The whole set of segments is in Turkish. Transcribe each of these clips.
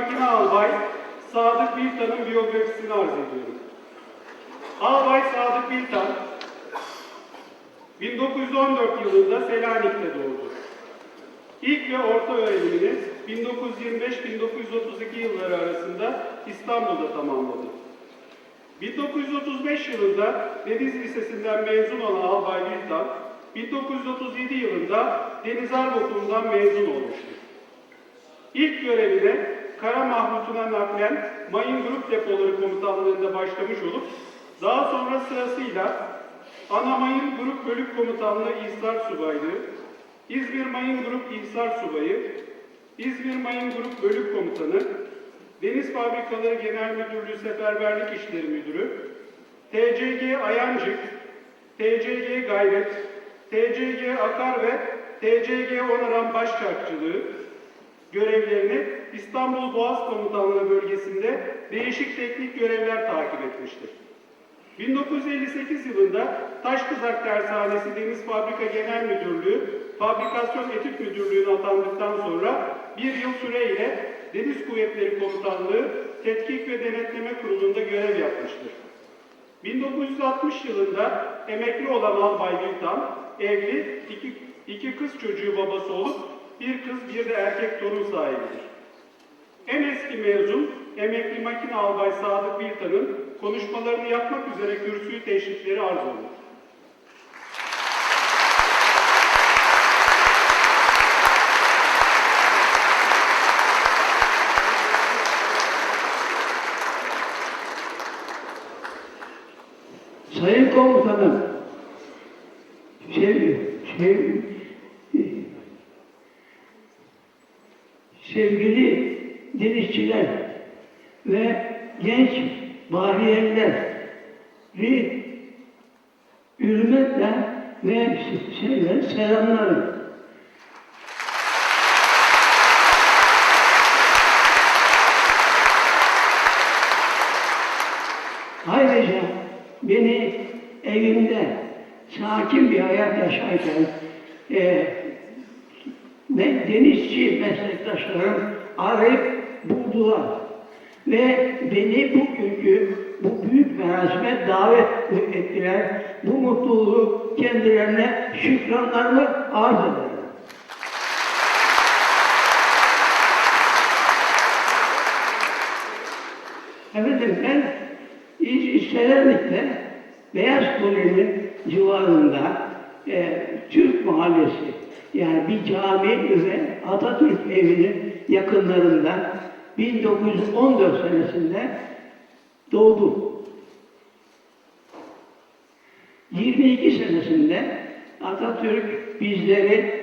makine albay Sadık Biltan'ın biyografisini arz ediyorum. Albay Sadık Biltan, 1914 yılında Selanik'te doğdu. İlk ve orta öğrenimini 1925-1932 yılları arasında İstanbul'da tamamladı. 1935 yılında Deniz Lisesi'nden mezun olan Albay Biltan, 1937 yılında Deniz Harp Okulu'ndan mezun olmuştur. İlk görevine Kara Mahmut'una naklen Mayın Grup Depoları Komutanlığı'nda başlamış olup daha sonra sırasıyla Ana Mayın Grup Bölük Komutanlığı İhsar Subaylığı, İzmir Mayın Grup İhsar Subayı, İzmir Mayın Grup Bölük Komutanı, Deniz Fabrikaları Genel Müdürlüğü Seferberlik İşleri Müdürü, TCG Ayancık, TCG Gayret, TCG Akar ve TCG Onaran Başçavcılığı görevlerini İstanbul Boğaz Komutanlığı bölgesinde değişik teknik görevler takip etmiştir. 1958 yılında Taşkızak Tersanesi Deniz Fabrika Genel Müdürlüğü, Fabrikasyon Etüt Müdürlüğü'ne atandıktan sonra bir yıl süreyle Deniz Kuvvetleri Komutanlığı Tetkik ve Denetleme Kurulu'nda görev yapmıştır. 1960 yılında emekli olan Albay Biltan, evli, iki, iki kız çocuğu babası olup bir kız bir de erkek torun sahibidir. En eski mezun emekli makine albay Sadık Biltan'ın konuşmalarını yapmak üzere kürsüyü teşrifleri arz olunur. Ve genç bahriyeller hürmetle ve şeyler selamlarım. Ayrıca beni evimde sakin bir hayat yaşarken e, ve denizci meslektaşlarım arayıp buldular. Ve beni bugünkü bu büyük merasime davet ettiler. Bu mutluluğu kendilerine şükranlarımı arz ederim. Efendim ben Selanik'te Beyaz Kule'nin civarında e, Türk Mahallesi yani bir cami ve Atatürk evinin yakınlarında 1914 senesinde doğdum. 22 senesinde Atatürk bizleri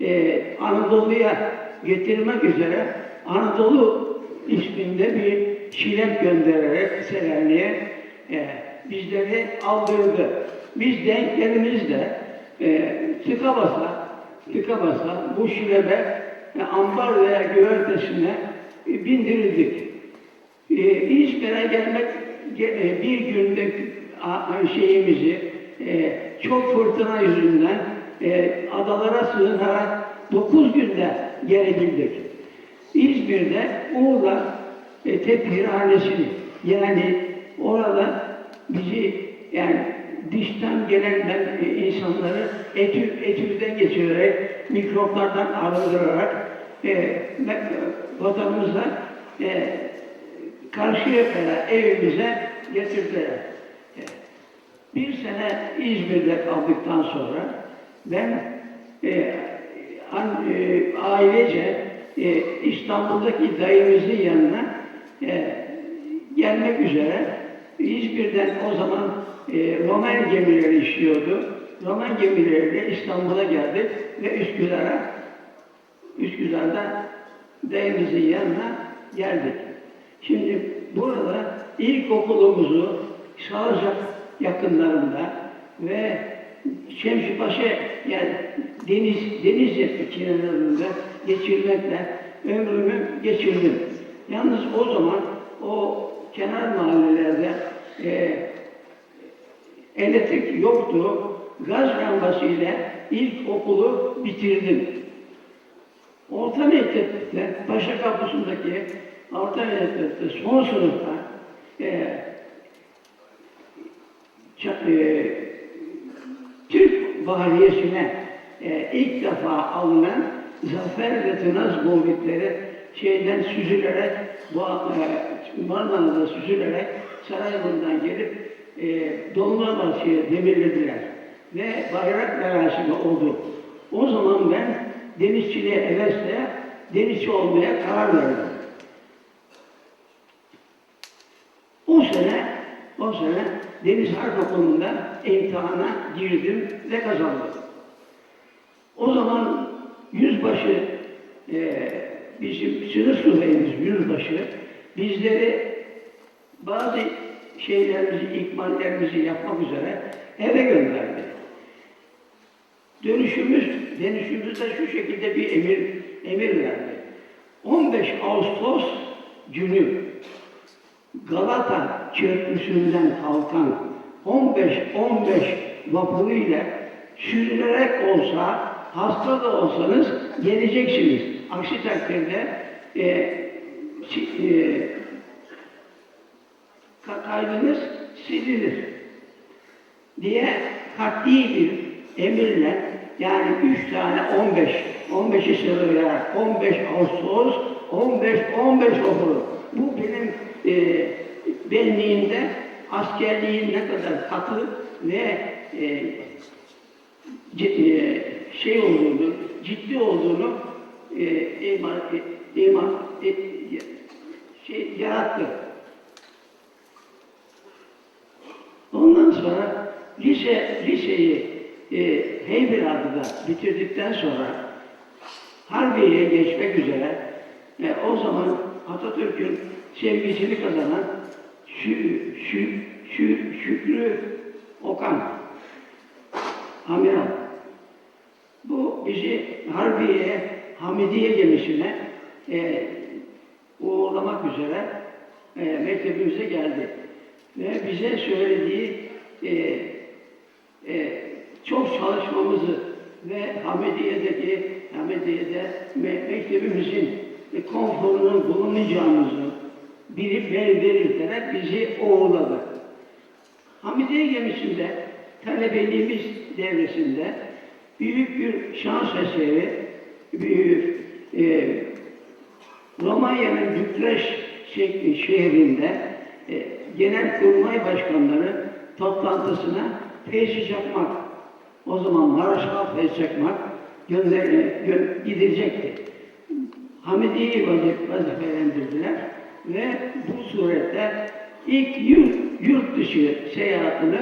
e, Anadolu'ya getirmek üzere Anadolu isminde bir şilep göndererek Selanik'e e, bizleri aldırdı. Biz denklerimizle e, tıka basa, tıka basa bu şilebe e, ambar veya güvertesine bindirildik. E, İzmir'e gelmek ge- bir a- şeyimizi e, çok fırtına yüzünden e, adalara sığınarak 9 günde gelebildik. İzmir'de Uğur'la e, tepkirhanesini yani orada bizi yani dıştan gelen e, insanları etü, etüden geçirerek mikroplardan arındırarak e, vatanımıza e, karşıya kadar evimize getirdiler. E, Bir sene İzmir'de kaldıktan sonra ben e, an, e, ailece e, İstanbul'daki dayımızın yanına e, gelmek üzere İzmir'den o zaman e, Roman gemileri işliyordu. Roman gemileriyle İstanbul'a geldik ve Üsküdar'a Üsküdar'da dayımızın yanına geldik. Şimdi burada ilkokulumuzu Sağcak yakınlarında ve Şemsipaşa yani deniz deniz kenarlarında geçirmekle ömrümü geçirdim. Yalnız o zaman o kenar mahallelerde e, elektrik yoktu. Gaz lambası ile ilk okulu bitirdim. Orta mektepte, Paşa Kapısı'ndaki orta mektepte son sınıfta e, e, Türk Bahariyesi'ne e, ilk defa alınan zafer ve tınaz boğulukları şeyden süzülerek, bu, e, Marmara'da süzülerek Sarayburnu'dan gelip e, Dolmabahçe'ye demirlediler. Ve bayrak merasimi oldu. O zaman ben denizçiliğe hevesle denizci olmaya karar verdim. O sene, o sene Deniz Harp Okulu'nda imtihana girdim ve kazandım. O zaman yüzbaşı, e, bizim sınıf subayımız yüzbaşı, bizleri bazı şeylerimizi, ikmallerimizi yapmak üzere eve gönderdi. Dönüşümüz, dönüşümüzde şu şekilde bir emir, emir verdi. 15 Ağustos günü Galata Köprüsü'nden kalkan 15-15 vapuruyla sürünerek olsa, hasta da olsanız geleceksiniz. Aksi takdirde e, e, ka- kaydınız silinir diye kat'i bir emirle yani üç tane 15 15'i sıralayarak 15 Ağustos 15 15 okulu. Bu benim e, benliğimde askerliğin ne kadar katı ve e, e, şey olduğunu, ciddi olduğunu e, iman, e, iman e, şey yarattı. Ondan sonra lise liseyi e, Heybeliada'da bitirdikten sonra Harbiye'ye geçmek üzere e, o zaman Atatürk'ün sevgisini kazanan Şü, Şü, Şü, Şükrü Okan Amiral bu bizi Harbiye'ye Hamidiye gemisine e, uğurlamak üzere e, mektebimize geldi. Ve bize söylediği e, e, çok çalışmamızı ve Hamidiye'deki Hamidiye'de me- mektebimizin e, konforunun bulunmayacağımızı bilip ver- belirterek bizi uğurladı. Hamidiye gemisinde talebeliğimiz devresinde büyük bir şans eseri, büyük e, Romanya'nın Bükreş şe- şehrinde e, genel kurmay başkanları toplantısına Feyzi Çakmak, o zaman Maraşal Feyzi Çakmak gönder, gö-. Hamidiye'yi vazif- vazifelendirdiler ve bu surette ilk yurt, yurt dışı seyahatini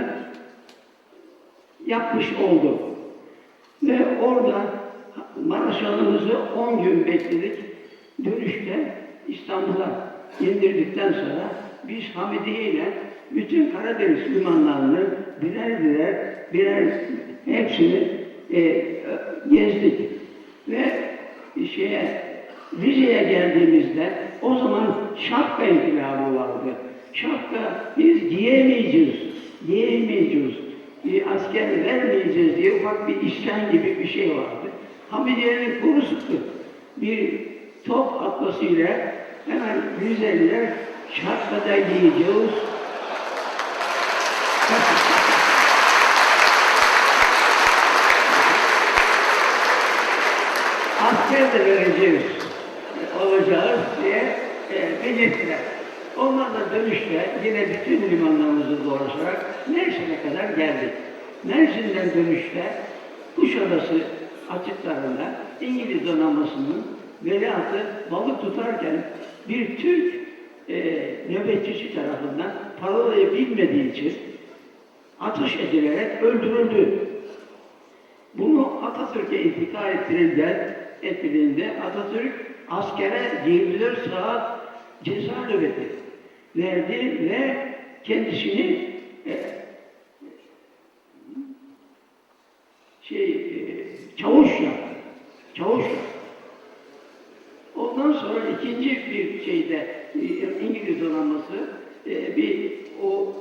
yapmış oldu. Ve orada Maraşalımızı 10 gün bekledik. Dönüşte İstanbul'a indirdikten sonra biz Hamidiye ile bütün Karadeniz limanlarını birer birer birer hepsini e, gezdik. Ve şeye Rize'ye geldiğimizde o zaman şapka inkılabı vardı. Şapka biz giyemeyeceğiz, giyemeyeceğiz, bir asker vermeyeceğiz diye ufak bir isyan gibi bir şey vardı. Hamidiye'nin kuru. Bir top atmasıyla hemen Rizeliler şapkada giyeceğiz. Asker de vereceğiz, olacağız diye e, belirttiler. Onlar da dönüşte yine bütün limanlarımızı dolaşarak Mersin'e kadar geldik. Mersin'den dönüşte Kuşadası açıklarında İngiliz donanmasının veliahtı balık tutarken bir Türk e, nöbetçisi tarafından parolayı bilmediği için atış edilerek öldürüldü. Bunu Atatürk'e intikal ettirildi, ettirildiğinde Atatürk askere 24 saat ceza nöbeti verdi ve kendisini e, şey e, çavuş yaptı. Çavuş yaptı. Ondan sonra ikinci bir şeyde e, İngiliz donanması e, bir o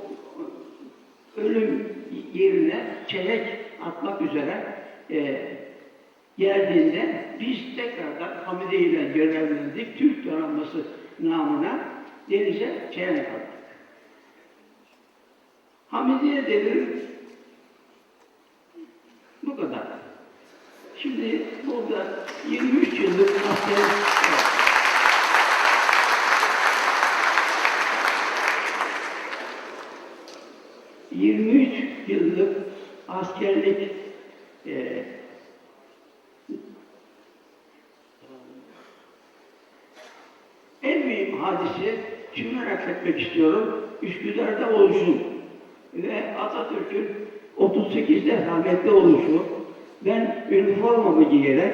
ölüm yerine çelik atmak üzere e, geldiğinde biz tekrardan Hamide ile görevlendik. Türk donanması namına denize çelen kaldık. Hamidiye devrim bu kadar. Şimdi burada 23 yıllık asker ...23 yıllık askerlik istiyorum. Üsküdar'da oluşum ve Atatürk'ün 38'de rahmetli oluşu ben üniformamı giyerek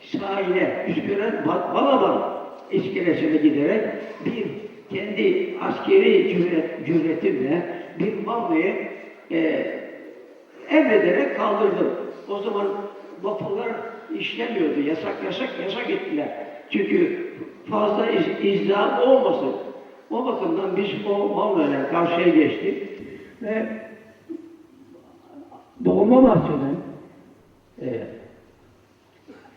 sahile Üsküdar Ba- Balaban iskelesine giderek bir kendi askeri cüret, cüretimle bir mavlayı e, emrederek kaldırdım. O zaman vapurlar işlemiyordu. Yasak yasak yasak ettiler. Çünkü fazla iz, izdiham olmasın. O bakımdan biz o mavlayla karşıya geçtik ve Doğma Bahçe'den e,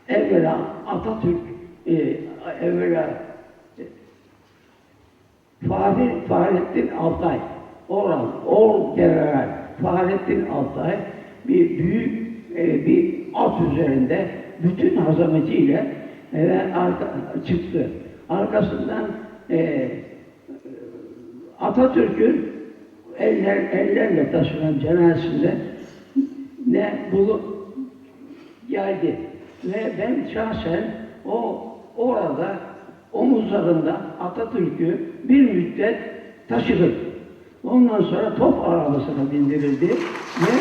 evvela Atatürk e, evvela e, Fahri, Fahrettin Altay Orhan, Or General Fahrettin Altay bir büyük e, bir at üzerinde bütün hazametiyle e, arka, çıktı. Arkasından e, Atatürk'ün eller, ellerle taşınan cenazesinde ne bulup geldi. Ve ben şahsen o orada omuzlarında Atatürk'ü bir müddet taşıdım. Ondan sonra top arabasına bindirildi ve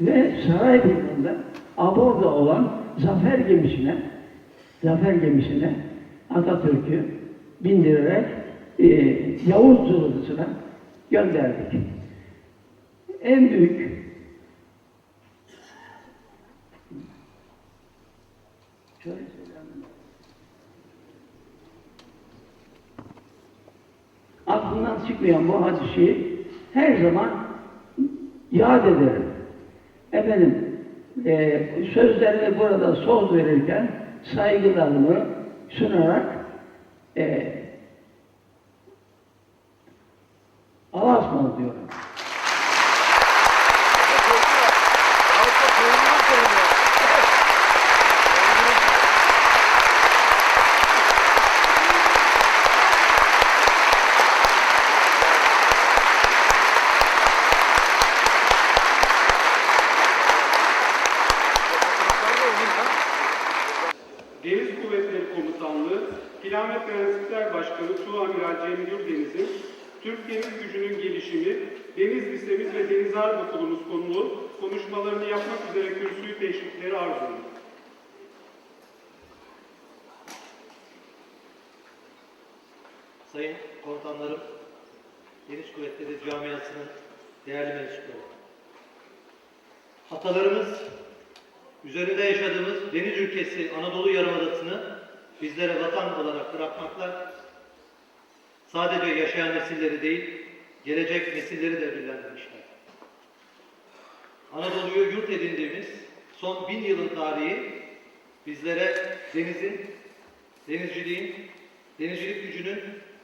ve Sarayburnu'nda aborda olan zafer gemisine zafer gemisine Atatürk'ü bindirerek e, Yavuz Zırhlısı'na gönderdik. En büyük. Aklımdan çıkmayan bu hadiseyi her zaman yad ederim. Efendim, e, sözlerini burada söz verirken saygılarımı sunarak e, Allah'a ısmarladık diyorum. Deniz Kuvvetleri Komutanlığı Plan ve Prensipler Başkanı Tuğamiral Cem Gürdeniz'in Türk Deniz Gücü'nün gelişimi, Deniz Lisemiz ve Deniz Harp Okulumuz konulu konuşmalarını yapmak üzere kürsüyü teşrifleri arz ediyor. Sayın komutanlarım, Deniz Kuvvetleri Camiası'nın değerli mensupları. Atalarımız, üzerinde yaşadığımız deniz ülkesi Anadolu Yarımadası'nı bizlere vatan olarak bırakmakla sadece yaşayan nesilleri değil, gelecek nesilleri de ödüllendirmişler. Anadolu'yu yurt edindiğimiz son bin yılın tarihi bizlere denizin, denizciliğin, denizcilik gücünün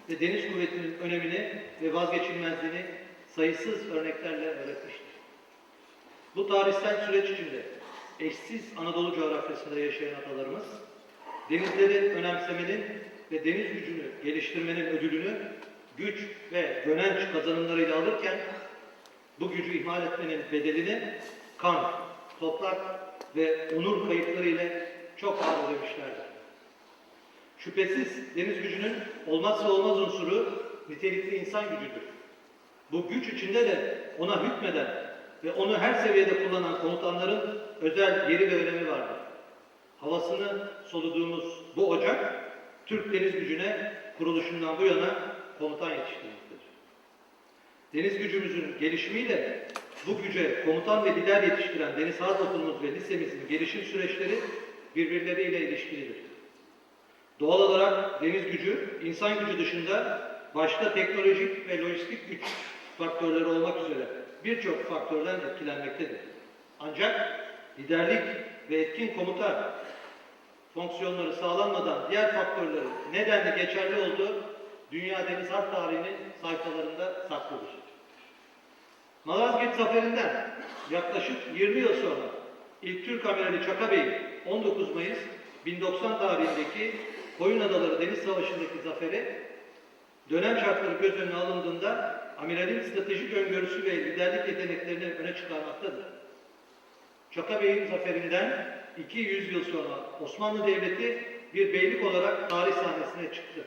ve deniz kuvvetinin önemini ve vazgeçilmezliğini sayısız örneklerle öğretmiştir. Bu tarihsel süreç içinde eşsiz Anadolu coğrafyasında yaşayan atalarımız, denizleri önemsemenin ve deniz gücünü geliştirmenin ödülünü güç ve gönenç kazanımlarıyla alırken, bu gücü ihmal etmenin bedelini kan, toprak ve onur kayıpları ile çok ağır ödemişlerdir. Şüphesiz deniz gücünün olmazsa olmaz unsuru nitelikli insan gücüdür. Bu güç içinde de ona hükmeden ve onu her seviyede kullanan komutanların özel yeri ve önemi vardır. Havasını soluduğumuz bu ocak, Türk deniz gücüne kuruluşundan bu yana komutan yetiştirmektedir. Deniz gücümüzün gelişimiyle bu güce komutan ve lider yetiştiren Deniz Harp Okulumuz ve lisemizin gelişim süreçleri birbirleriyle ilişkilidir. Doğal olarak deniz gücü, insan gücü dışında başta teknolojik ve lojistik güç faktörleri olmak üzere birçok faktörden etkilenmektedir. Ancak liderlik ve etkin komuta fonksiyonları sağlanmadan diğer faktörlerin nedenle geçerli olduğu Dünya Deniz Harp tarihinin sayfalarında saklıdır. Malazgirt Zaferi'nden yaklaşık 20 yıl sonra ilk Türk amirali Çaka Bey'in 19 Mayıs 1090 tarihindeki Koyun Adaları Deniz Savaşı'ndaki zaferi dönem şartları göz önüne alındığında amiralin stratejik öngörüsü ve liderlik yeteneklerini öne çıkarmaktadır. Çaka Bey'in zaferinden 200 yıl sonra Osmanlı Devleti bir beylik olarak tarih sahnesine çıktı.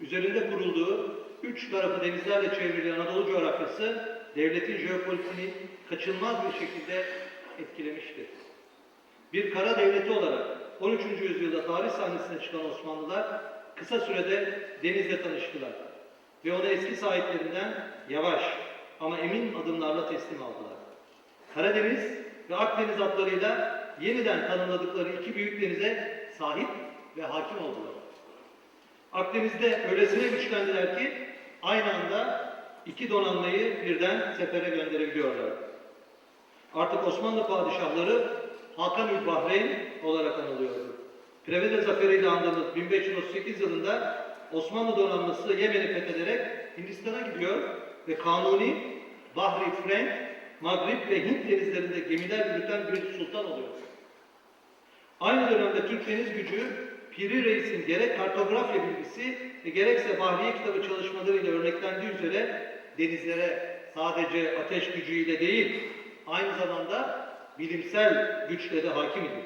Üzerinde kurulduğu üç tarafı denizlerle çevrili Anadolu coğrafyası devletin jeopolitiğini kaçınılmaz bir şekilde etkilemiştir. Bir kara devleti olarak 13. yüzyılda tarih sahnesine çıkan Osmanlılar kısa sürede denizle tanıştılar ve onu eski sahiplerinden yavaş ama emin adımlarla teslim aldılar. Karadeniz ve Akdeniz adlarıyla yeniden tanımladıkları iki büyük denize sahip ve hakim oldular. Akdeniz'de öylesine güçlendiler ki aynı anda iki donanmayı birden sefere gönderebiliyorlar. Artık Osmanlı padişahları Hakan-ül Bahreyn olarak anılıyordu. Prevede zaferiyle andığımız 1538 yılında Osmanlı donanması Yemen'i fethederek Hindistan'a gidiyor ve Kanuni, Bahri Frank, Maghrib ve Hint denizlerinde gemiler yürüten bir sultan oluyor. Aynı dönemde Türk Deniz Gücü, Piri Reis'in gerek kartografya bilgisi ve gerekse Bahriye kitabı çalışmalarıyla örneklendiği üzere denizlere sadece ateş gücüyle değil, aynı zamanda bilimsel güçle de hakim idi.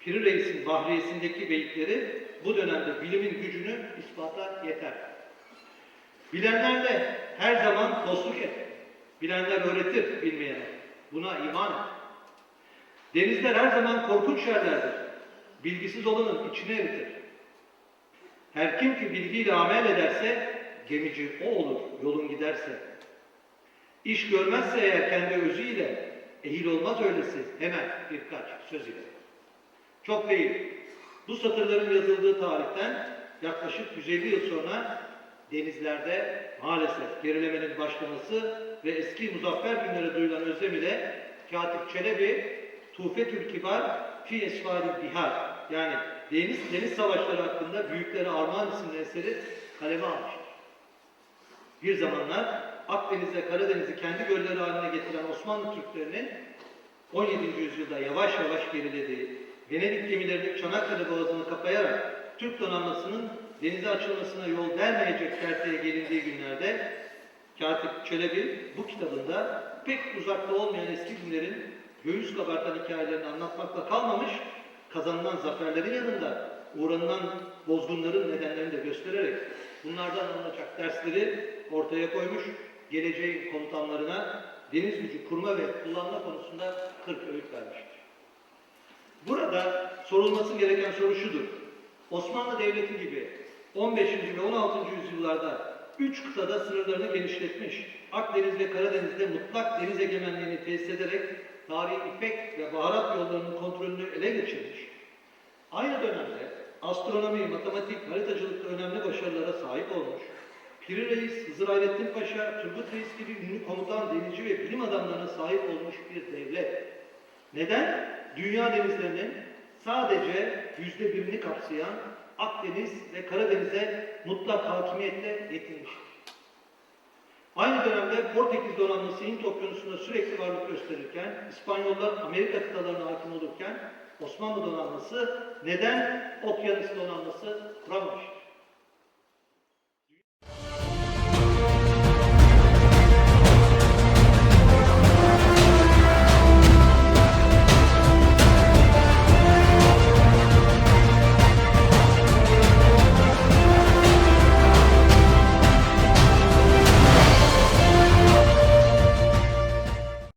Piri Reis'in Bahriyesindeki beyitleri bu dönemde bilimin gücünü ispata yeter. Bilenlerle her zaman dostluk et. Bilenler öğretir bilmeyene. Buna iman et. Denizler her zaman korkunç yerlerdir. Bilgisiz olanın içine eritir. Her kim ki bilgiyle amel ederse, gemici o olur yolun giderse. İş görmezse eğer kendi özüyle, ehil olmaz öylesi hemen birkaç söz ile. Çok değil. Bu satırların yazıldığı tarihten yaklaşık 150 yıl sonra denizlerde maalesef gerilemenin başlaması ve eski muzaffer günlere duyulan özlem ile Katip Çelebi Tufetül Kibar fi Esfari Bihar yani deniz, deniz savaşları hakkında Büyüklere Armağan isimli eseri kaleme almıştır. Bir zamanlar Akdeniz ve Karadeniz'i kendi gölleri haline getiren Osmanlı Türklerinin 17. yüzyılda yavaş yavaş gerilediği, Venedik gemilerinin Çanakkale Boğazı'nı kapayarak Türk donanmasının denize açılmasına yol vermeyecek kerteye gelindiği günlerde Katip Çelebi bu kitabında pek uzakta olmayan eski günlerin göğüs kabartan hikayelerini anlatmakla kalmamış, kazanılan zaferlerin yanında uğranılan bozgunların nedenlerini de göstererek bunlardan alınacak dersleri ortaya koymuş, geleceğin komutanlarına deniz gücü kurma ve kullanma konusunda 40 öğüt vermiştir. Burada sorulması gereken soru şudur. Osmanlı Devleti gibi 15. ve 16. yüzyıllarda üç kıtada sınırlarını genişletmiş, Akdeniz ve Karadeniz'de mutlak deniz egemenliğini tesis ederek tarihi ipek ve baharat yollarının kontrolünü ele geçirmiş. Aynı dönemde astronomi, matematik, haritacılıkta önemli başarılara sahip olmuş. Piri Reis, Hızır Hayrettin Paşa, Turgut Reis gibi ünlü komutan, denizci ve bilim adamlarına sahip olmuş bir devlet. Neden? Dünya denizlerinin sadece yüzde birini kapsayan Akdeniz ve Karadeniz'e mutlak hakimiyetle yetinmiştir. Aynı dönemde Portekiz donanması Hint okyanusunda sürekli varlık gösterirken, İspanyollar Amerika kıtalarına hakim olurken Osmanlı donanması neden okyanus donanması kuramamıştır?